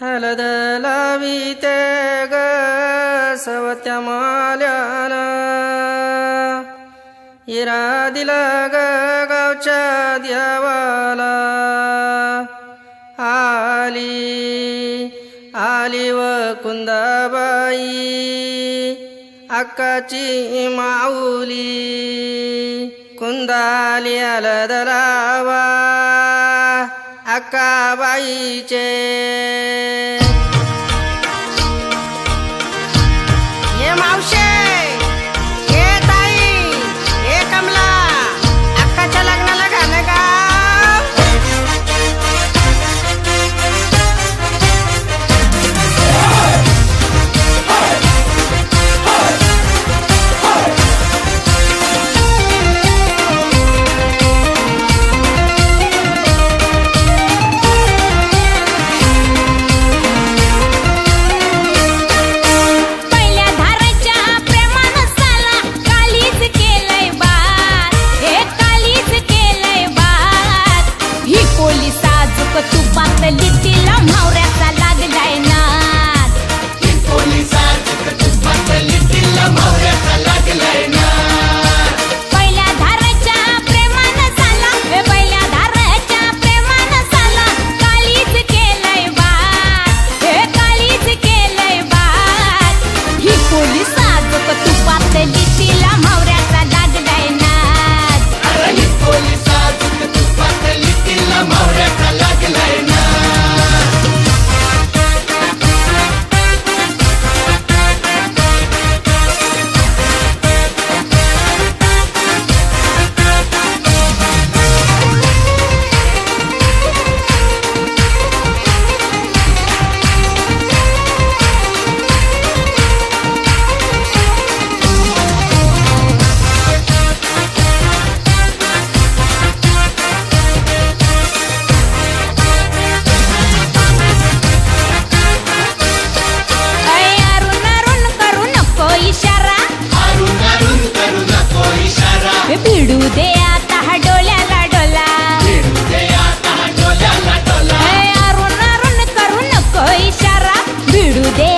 हलद लाविते ग सवत्या माल्याला इरा दिला ग गावच्या द्यावाला आली आली व कुंदाबाई अक्काची माऊली कुंदाली हलद लावा आकाबाईचे कोली साजूक तुपातली तिला मावऱ्याचा लागलाय ना कोली साजूक तुपातली तिला भिडू दे आता हा डोल्याला डोला. नको इशारा. भिडू दे